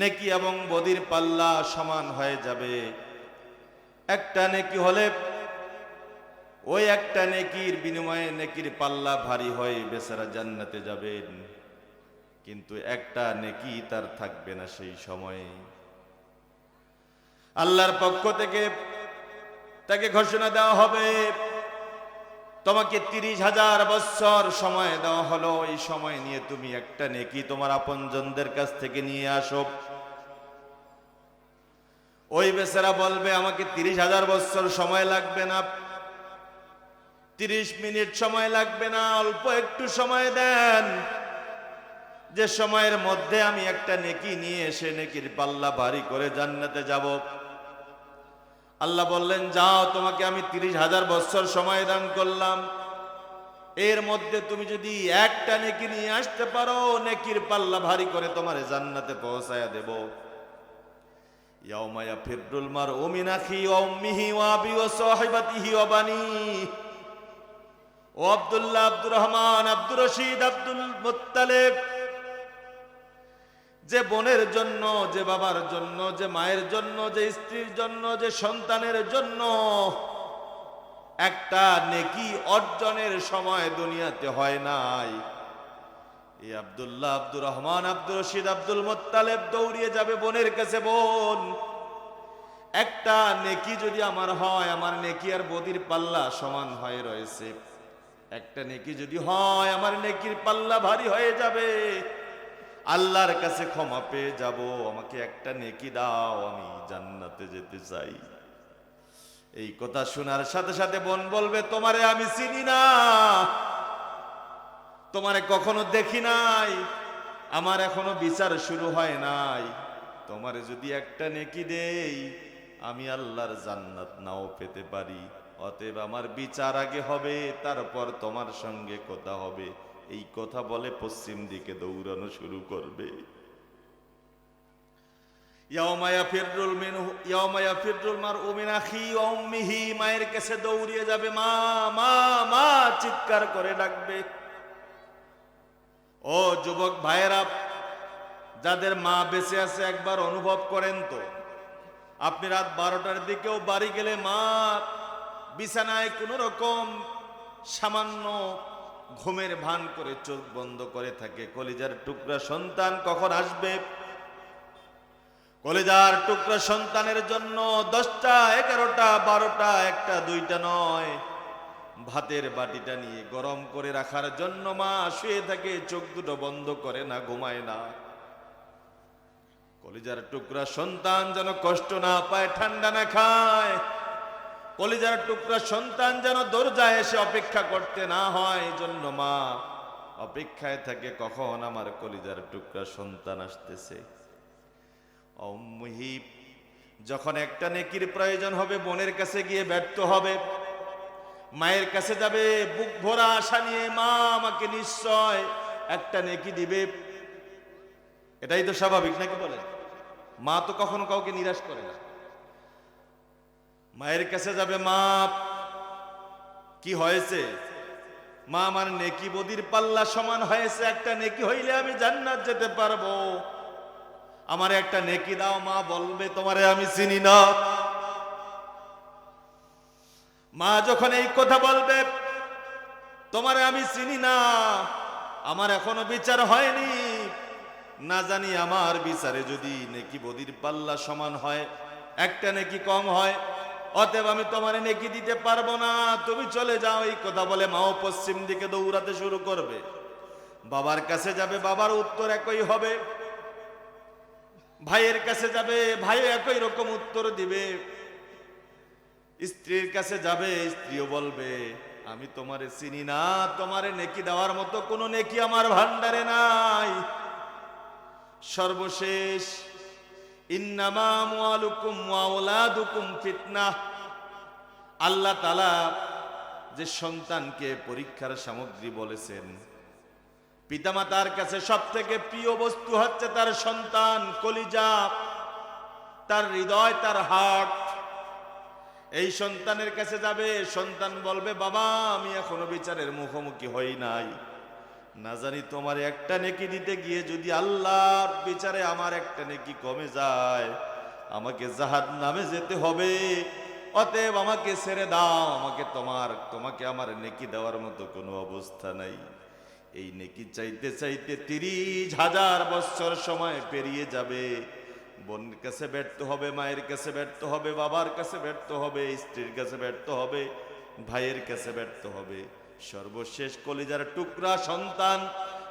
নেকি এবং বদির পাল্লা সমান হয়ে যাবে। একটা নেকি হলে ওই একটা নেকির বিনিময়ে নেকির পাল্লা ভারী হয়ে বেচারা জান্নাতে যাবেন। কিন্তু একটা নেকি তার থাকবে না সেই সময়ে। আল্লাহর পক্ষ থেকে তাকে ঘোষণা দেওয়া হবে, তোমাকে তিরিশ হাজার বছর সময় দেওয়া হলো, এই সময় নিয়ে তুমি একটা নেকি তোমার আপনজনদের কাছ থেকে নিয়ে আসো। ওই বেচারা বলবে, আমাকে তিরিশ হাজার বছর সময় লাগবে না। তিরিশ মিনিট সময় লাগবে না, অল্প একটু সময় দেন। যে সময়ের মধ্যে আমি একটা নেকি নিয়ে এসে নেকির পাল্লা ভারী করে জান্নাতে যাব। আল্লাহ বললেন, যাও, তোমাকে আমি তিরিশ হাজার বছর সময় দান করলাম। এর মধ্যে তুমি যদি একটা নেকি নিয়ে আসতে পারো, নেকির পাল্লা ভারী করে তোমার জান্নাতে পৌঁছায়া দেব। ইয়াউমায়া ফিররুল মার ওমিনাখি ওম্মিহি ওয়াবি ও সাহিবাতিহি ও বানি ও আব্দুল্লাহ আব্দুর রহমান, আব্দুর রশিদ, আব্দুল মুত্তালেব। যে বোনের জন্য, যে বাবার জন্য, যে মায়ের জন্য, যে স্ত্রীর জন্য, যে সন্তানের জন্য একটা নেকি অর্জনের সময় দুনিয়াতে হয় নাই। এই আব্দুল্লাহ আব্দুর রহমান, আব্দুর রশিদ, আব্দুল মোত্তালেব দৌড়িয়ে যাবে বোনের কাছে বোন। একটা নেকি যদি আমার হয়, আমার নেকি আর বদির পাল্লা সমান হয়ে রয়েছে। একটা নেকি যদি হয়, আমার নেকির পাল্লা ভারী হয়ে যাবে। আল্লাহর কাছে ক্ষমা পেয়ে যাব, আমাকে একটা নেকি দাও, আমি জান্নাতে যেতে চাই। এই কথা শোনার সাথে সাথে বোন বলবে, তোমারে আমি চিনি না তোমারে কখনো দেখি নাই? আমার এখনও বিচার শুরু হয় নাই। তোমারে যদি একটা নেকি দেই, আমি আল্লাহর জান্নাত নাও পেতে পারি। অতএব আমার বিচার আগে হবে, তারপর তোমার সঙ্গে কথা হবে। এই কথা বলে পশ্চিম দিকে দৌড়ানো শুরু করবে। মায়ের কাছে দৌড়িয়ে যাবে। মা মা মা, চিৎকার করে ডাকবে। ও যুবক ভাইয়েরা, যাদের মা বেঁচে আছে, একবার অনুভব করেন তো। আপনি রাত বারোটার দিকেও বাড়ি গেলে মা বিছানায় কোনো রকম সামান্য ঘুমের ভান করে চোখ বন্ধ করে থাকে। কলিজার টুকরা সন্তান কখন আসবে? কলিজার টুকরা সন্তানের জন্য দশটা, এগারোটা, বারোটা, একটা, দুইটা নয়। ভাতের বাটিটা নিয়ে গরম করে রাখার জন্য মা শুয়ে থাকে, চোখ দুটো বন্ধ করে না, ঘুমায় না। কলিজার টুকরা সন্তান যেন কষ্ট না পায়, ঠান্ডা না খায়। কলিজার টুকরা সন্তান যেন দরজায় এসে অপেক্ষা করতে না হয় জন্য মা অপেক্ষায় থাকে, কখন আমার কলিজার টুকরা সন্তান আসতেছে। যখন একটা নেকির প্রয়োজন হবে, বোনের কাছে গিয়ে ব্যর্থ হবে। মায়ের কাছে যাবে, বুক ভরা আশা নিয়ে মা আমাকে নিশ্চয় একটা নেকি দিবে। এটাই তো স্বাভাবিক, নাকি বলেন? মা তো কখনো কাউকে নিরাশ করে না। মায়ের কাছে যাবে, মা, কি হয়েছে? মা, আমার নেকি বদির পাল্লা সমান হয়েছে, একটা নেকি হইলে আমি জান্নাত যেতে পারব। আমার একটা নেকি দাও, মা, বলবে, তোমারে আমি চিনি না। মা যখন এই কথা বলবে, তোমারে আমি চিনি না, আমার এখনও বিচার হয়নি। না জানি আমার বিচারে যদি নেকি বদির পাল্লা সমান হয়, একটা নেকি কম হয়, অতএব আমি তোমারে নেকি দিতে পারব না। তুমি চলে যাও, এই কথা বলে মাও পশ্চিম দিকে দৌড়াতে শুরু করবে। বাবার কাছে যাবে, বাবার উত্তর একই হবে। ভাইয়ের কাছে যাবে ভাই একই রকম উত্তর দিবে। স্ত্রীর কাছে যাবে, স্ত্রীও বলবে, আমি তোমারে চিনি না, তোমারে নেকি দেওয়ার মতো কোনো নেকি আমার ভান্ডারে নাই। সর্বশেষ আওলাদুকুম আল্লাহ তাআলা যে সন্তানকে পরীক্ষার সামগ্রী বলেছেন, পিতামাতার কাছে সব থেকে প্রিয় বস্তু হচ্ছে তার সন্তান, কলিজা, তার হৃদয়, তার হার্ট এই সন্তানের কাছে যাবে, সন্তান বলবে, বাবা, আমি এখনও বিচারের মুখোমুখি হই নাই। না জানি তোমার একটা নেকি দিতে গিয়ে যদি আল্লাহর বিচারে আমার একটা নেকি কমে যায়, আমাকে জাহাদ নামে যেতে হবে। অতএব আমাকে ছেড়ে দাও, আমাকে তোমার, তোমাকে আমার নেকি দেওয়ার মতো কোনো অবস্থা নাই। এই নেকি চাইতে চাইতে তিরিশ হাজার বছর সময় পেরিয়ে যাবে। বোনের কাছে ব্যর্থ হবে, মায়ের কাছে ব্যর্থ হবে, বাবার কাছে ব্যর্থ হবে, স্ত্রীর কাছে ব্যর্থ হবে, ভাইয়ের কাছে ব্যর্থ হবে। সর্বশেষ কলিজার টুকরা সন্তান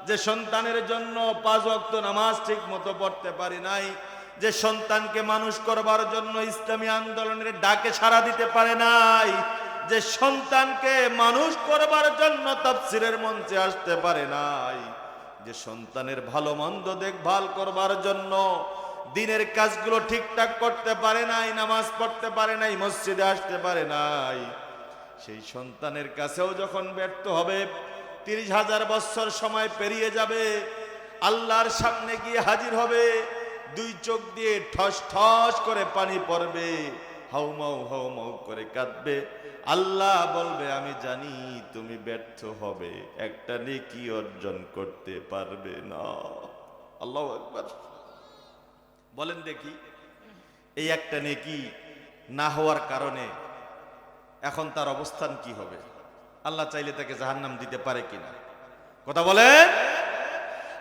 যে সন্তানের জন্য পাঁচ ওয়াক্ত নামাজ ঠিক মতো পড়তে পারি নাই, যে সন্তানকে মানুষ করবার জন্য ইসলামী আন্দোলনের ডাকে সাড়া দিতে পারে নাই, যে সন্তানকে মানুষ করবার জন্য তাফসিরের মঞ্চে আসতে পারে নাই, যে সন্তানের ভালো মন্দ দেখভাল করবার জন্য দিনের কাজগুলো ঠিকঠাক করতে পারে নাই, নামাজ পড়তে পারে নাই, মসজিদে আসতে পারে নাই। সেই সন্তানের কাছেও যখন ব্যর্থ হবে, তিরিশ হাজার বছর সময় পেরিয়ে যাবে, আল্লাহর সামনে গিয়ে হাজির হবে, দুই চোখ দিয়ে ঠস ঠস করে পানি পড়বে হাউমাউ হাউমাউ করে কাঁদবে। আল্লাহ বলবে, আমি জানি তুমি ব্যর্থ হবে, একটা নেকি অর্জন করতে পারবে না। আল্লাহ একবার বলেন দেখি, এই একটা নেকি না হওয়ার কারণে এখন তার অবস্থান কি হবে? আল্লাহ চাইলে তাকে জাহান্নাম দিতে পারে কিনা? কথা বলেন?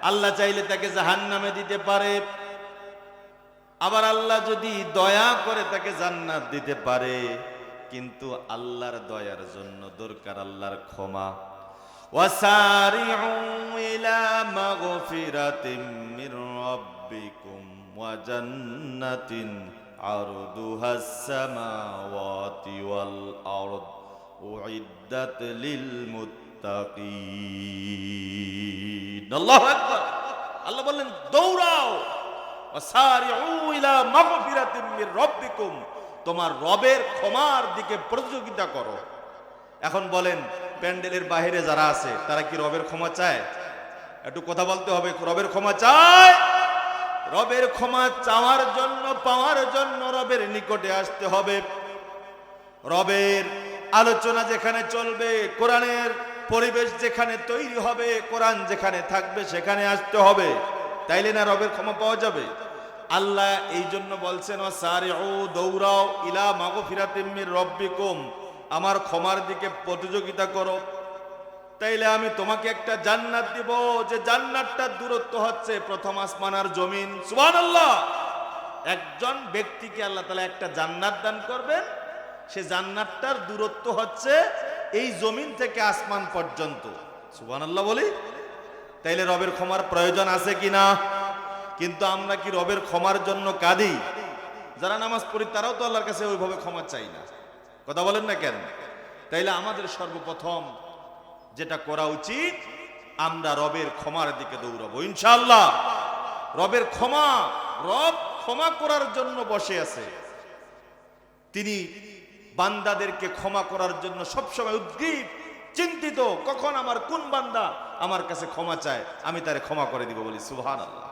আল্লাহ চাইলে তাকে জাহান্নামে দিতে পারে। আবার আল্লাহ যদি দয়া করে তাকে জান্নাত দিতে পারে, কিন্তু আল্লাহর দয়ার জন্য দরকার আল্লাহর ক্ষমা। ওয়াসারিউ ইলা মাগফিরাতিম মির রাব্বিক। وجنة عرضها السماوات والأرض أعدت للمتقين الله أكبر আল্লাহ বললেন দৌড়াও وسارعوا إلى مغفرة من ربكم তোমার রবের ক্ষমার দিকে প্রতিযোগিতা করো এখন বলেন প্যান্ডেলের বাইরে যারা আছে তারা কি রবের ক্ষমা চায় একটু কথা বলতে হবে রবের ক্ষমা চায় রবের ক্ষমা চাওয়ার জন্য, পাওয়ার জন্য রবের নিকটে আসতে হবে। রবের আলোচনা যেখানে চলবে, কোরআনের পরিবেশ যেখানে তৈরি হবে, কোরআন যেখানে থাকবে সেখানে আসতে হবে। তাইলে না রবের ক্ষমা পাওয়া যাবে? আল্লাহ এই জন্য বলছেন ও সারে ও দৌড়াও ইলা মাগো ফিরাতিম্মির রব্বিকুম। আমার ক্ষমার দিকে প্রতিযোগিতা করো। তাইলে আমি তোমাকে একটা জান্নাত দিব। যে জান্নাতটার দূরত্ব হচ্ছে প্রথম আসমান আর জমিন। সুবহানাল্লাহ। একজন ব্যক্তিকে আল্লাহ তাআলা একটা জান্নাত দান করবেন। সে জান্নাতটার দূরত্ব হচ্ছে এই জমিন থেকে আসমান পর্যন্ত। সুবহানাল্লাহ বলি? তাইলে রবের ক্ষমার প্রয়োজন আছে কিনা কিন্তু আমরা কি রবের ক্ষমার জন্য কাঁদি? যারা নামাজ পড়ি, তারাও তো আল্লাহর কাছে ওইভাবে ক্ষমা চাই না। কথা বলেন না কেন? তাইলে আমাদের সর্বপ্রথম যেটা করা উচিত, আমরা রবের ক্ষমার দিকে দৌড়াবো। ইনশাল্লাহ রবের ক্ষমা, রব ক্ষমা করার জন্য বসে আছে। তিনি বান্দাদেরকে ক্ষমা করার জন্য সবসময় উদ্গ্রীব, চিন্তিত, কখন আমার কোন বান্দা আমার কাছে ক্ষমা চায়, আমি তারে ক্ষমা করে দিব বলি সুহান আল্লাহ